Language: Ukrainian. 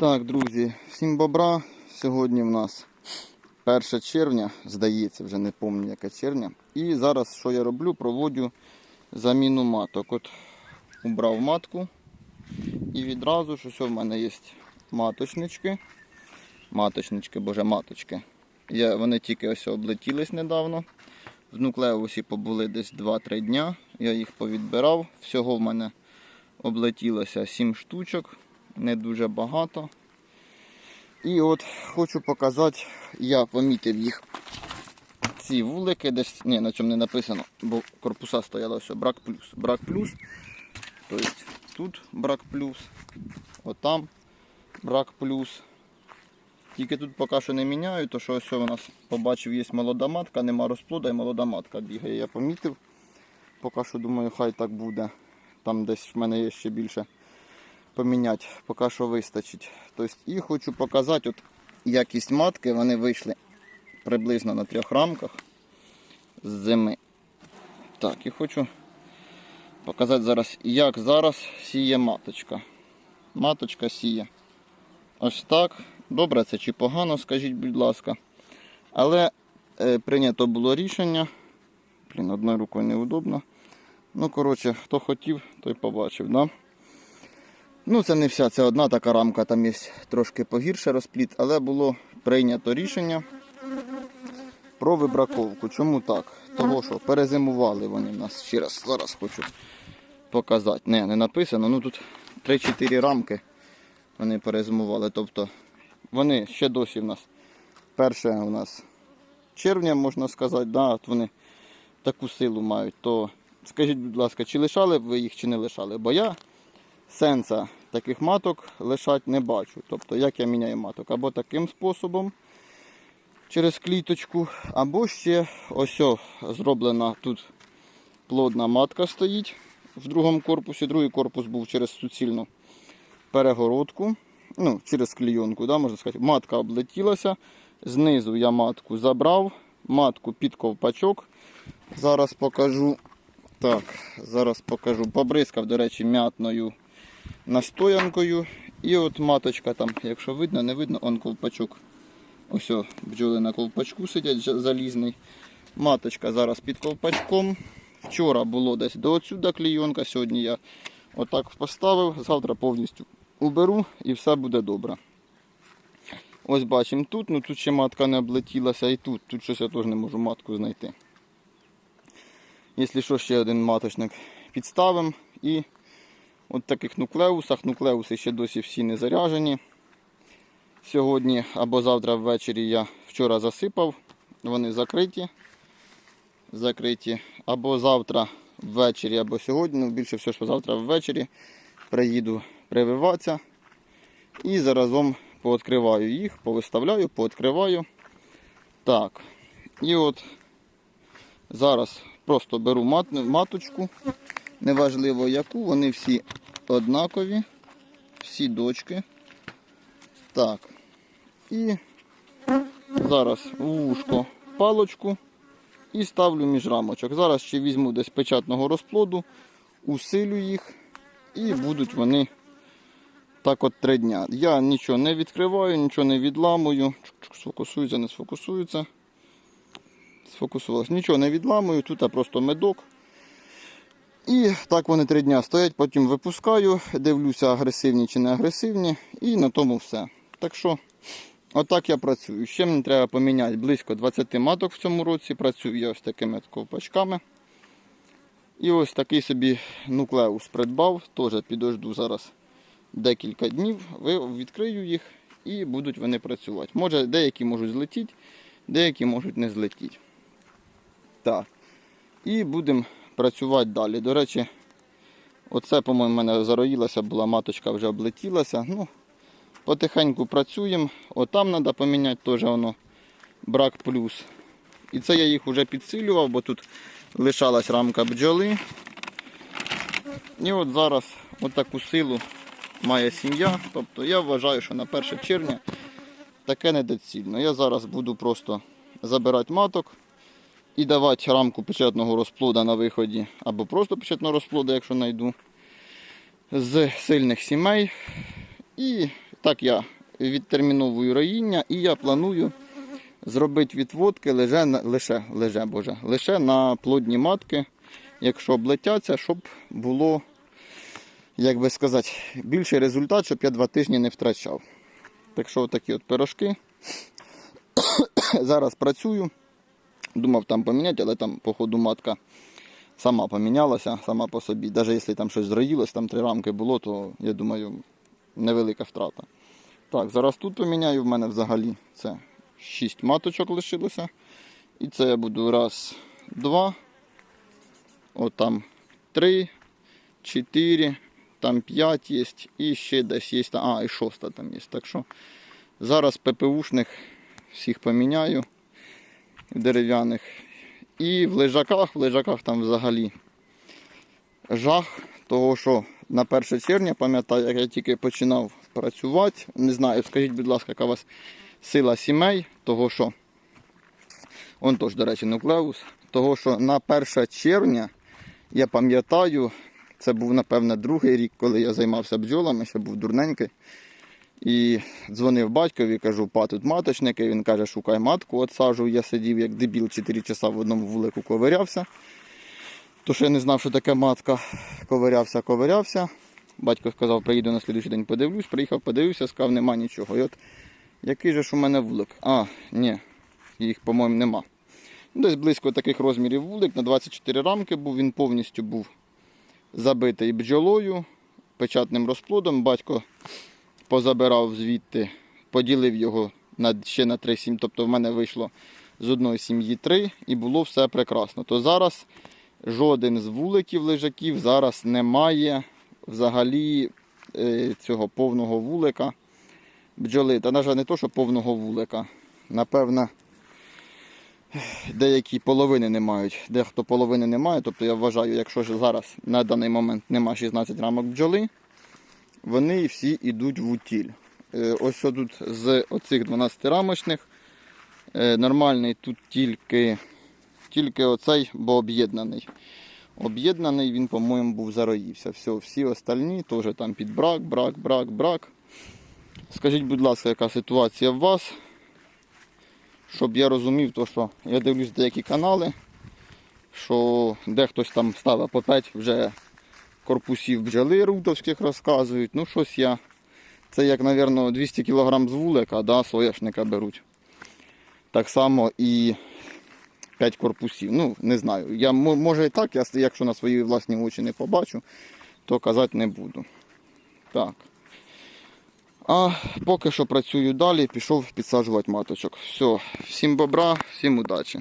Так, друзі, всім бобра. Сьогодні в нас 1 червня, здається, вже не пам'ятаю, яке червня. І зараз що я роблю? Проводжу заміну маток. От убрав матку. І відразу ж ось у мене є маточнички. Маточнички, боже, маточки. Я, вони тільки ось облетілись недавно. В нуклеусі побули десь 2-3 дня. Я їх повідбирав. Всього в мене облетілося 7 штучок, не дуже багато. І от хочу показати, я помітив їх. Ці вулики десь, ні, на цьому не написано, бо корпуса стояло все, брак плюс. Брак плюс. Тобто тут брак плюс, отам брак плюс. Тільки тут поки що не міняю, то що ось у нас побачив, є молода матка, нема розплода і молода матка бігає. Я помітив. Поки що думаю, хай так буде. Там десь в мене є ще більше поміняти, поки що вистачить. Тобто, і хочу показати от якість матки. Вони вийшли приблизно на трьох рамках з зими. Так, і хочу показати зараз, як зараз сіє маточка. Маточка сіє. Ось так. Добре це чи погано, скажіть, будь ласка. Але е, прийнято було рішення. Блін, одною рукою неудобно. Ну, коротше, хто хотів, той побачив, да? Ну, це не вся, це одна така рамка, там є трошки погірше розпліт, але було прийнято рішення про вибраковку. Чому так? Того, що перезимували вони в нас. Ще раз зараз хочу показати. Не, не написано. Ну тут 3-4 рамки вони перезимували. Тобто вони ще досі в нас. Перше у нас червня, можна сказати, да, от вони таку силу мають. То скажіть, будь ласка, чи лишали б ви їх, чи не лишали? Бо я сенса таких маток лишати не бачу. Тобто, як я міняю маток? Або таким способом через кліточку, або ще ось зроблена тут плодна матка стоїть в другому корпусі. Другий корпус був через суцільну перегородку, ну, через клійонку, да, можна сказати. Матка облетілася. Знизу я матку забрав, матку під ковпачок. Зараз покажу. Так, зараз покажу. Побризкав, до речі, м'ятною настоянкою. І от маточка там, якщо видно, не видно, он ковпачок. Ось бджоли на ковпачку сидять залізний. Маточка зараз під ковпачком. Вчора було десь до отсюда клійонка, сьогодні я отак поставив, завтра повністю уберу і все буде добре. Ось бачимо тут, ну тут ще матка не облетілася і тут. Тут щось я теж не можу матку знайти. Якщо що, ще один маточник підставимо і от таких нуклеусах. Нуклеуси ще досі всі не заряжені. Сьогодні або завтра ввечері я вчора засипав, вони закриті. Закриті. Або завтра ввечері, або сьогодні, ну більше всього, що завтра ввечері приїду прививатися. І заразом пооткриваю їх, повиставляю, пооткриваю. Так. І от зараз просто беру мат, маточку, неважливо яку, вони всі однакові, всі дочки. Так. І зараз вушко палочку і ставлю між рамочок. Зараз ще візьму десь печатного розплоду, усилю їх і будуть вони так от три дня. Я нічого не відкриваю, нічого не відламую. Сфокусується, не сфокусується. Сфокусувалось. Нічого не відламую, тут просто медок. І так вони три дня стоять, потім випускаю, дивлюся, агресивні чи не агресивні, і на тому все. Так що, отак я працюю. Ще мені треба поміняти близько 20 маток в цьому році. Працюю я ось такими ковпачками. І ось такий собі нуклеус придбав. Теж підожду зараз декілька днів, відкрию їх і будуть вони працювати. Може, деякі можуть злетіти, деякі можуть не злетіти. Так. І будемо працювати далі. До речі, оце, по-моєму, в мене зароїлася, була маточка вже облетілася. Ну, потихеньку працюємо. Отам треба поміняти теж воно брак плюс. І це я їх вже підсилював, бо тут лишалась рамка бджоли. І от зараз отаку силу має сім'я. Тобто я вважаю, що на 1 червня таке недоцільно. Я зараз буду просто забирати маток і давати рамку печатного розплода на виході, або просто печатного розплода, якщо знайду, з сильних сімей. І так я відтерміновую роїння і я планую зробити відводки лише, лише, лише, боже, лише на плодні матки, якщо облетяться, щоб було, як би сказати, більший результат, щоб я два тижні не втрачав. Так що такі от пирожки. Зараз працюю. Думав там поміняти, але там, походу, матка сама помінялася, сама по собі. Навіть якщо там щось зроїлось, там три рамки було, то я думаю, невелика втрата. Так, зараз тут поміняю. В мене взагалі це 6 маточок лишилося. І це я буду раз, два. От там три, чотири, там п'ять є. І ще десь є. А, і шоста там є. Так що зараз ППУшних всіх поміняю дерев'яних. І в лежаках, в лежаках там взагалі жах, того що на 1 червня, пам'ятаю, як я тільки починав працювати. Не знаю, скажіть, будь ласка, яка у вас сила сімей, того що. Он тож, до речі, нуклеус. Того, що на 1 червня, я пам'ятаю, це був, напевне, другий рік, коли я займався бджолами, ще був дурненький. І дзвонив батькові, кажу, па тут маточники. Він каже, шукай матку, отсаджу. Я сидів як дебіл 4 часа в одному вулику ковирявся. То що я не знав, що таке матка. Ковирявся, ковирявся. Батько сказав, приїду на слідуючий день подивлюсь. Приїхав, подивився, сказав, нема нічого. І от який же ж у мене вулик? А, ні, їх, по-моєму, нема. Десь близько таких розмірів вулик, на 24 рамки був, він повністю був забитий бджолою, печатним розплодом. Батько позабирав звідти, поділив його на, ще на три сім'ї. Тобто в мене вийшло з одної сім'ї три і було все прекрасно. То зараз жоден з вуликів лежаків зараз немає взагалі е, цього повного вулика бджоли. Та навіть не то, що повного вулика. Напевно, деякі половини не мають. Дехто половини не має. Тобто я вважаю, якщо зараз на даний момент нема 16 рамок бджоли, вони всі йдуть в утіль. Е, Ось тут з оцих 12 рамочних. е, Нормальний тут тільки, тільки оцей, бо об'єднаний. Об'єднаний він, по-моєму, був зароївся. Все, всі остальні теж там під брак, брак, брак, брак. Скажіть, будь ласка, яка ситуація в вас? Щоб я розумів, то що я дивлюсь деякі канали, що де хтось там ставить по 5 вже корпусів бджоли рутовських розказують. Ну, щось я. Це як, мабуть, 200 кг з вулика, да, соняшника беруть. Так само і 5 корпусів. Ну, не знаю. Я, може і так, я, якщо на свої власні очі не побачу, то казати не буду. Так. А поки що працюю далі, пішов підсаджувати маточок. Все, всім бобра, всім удачі.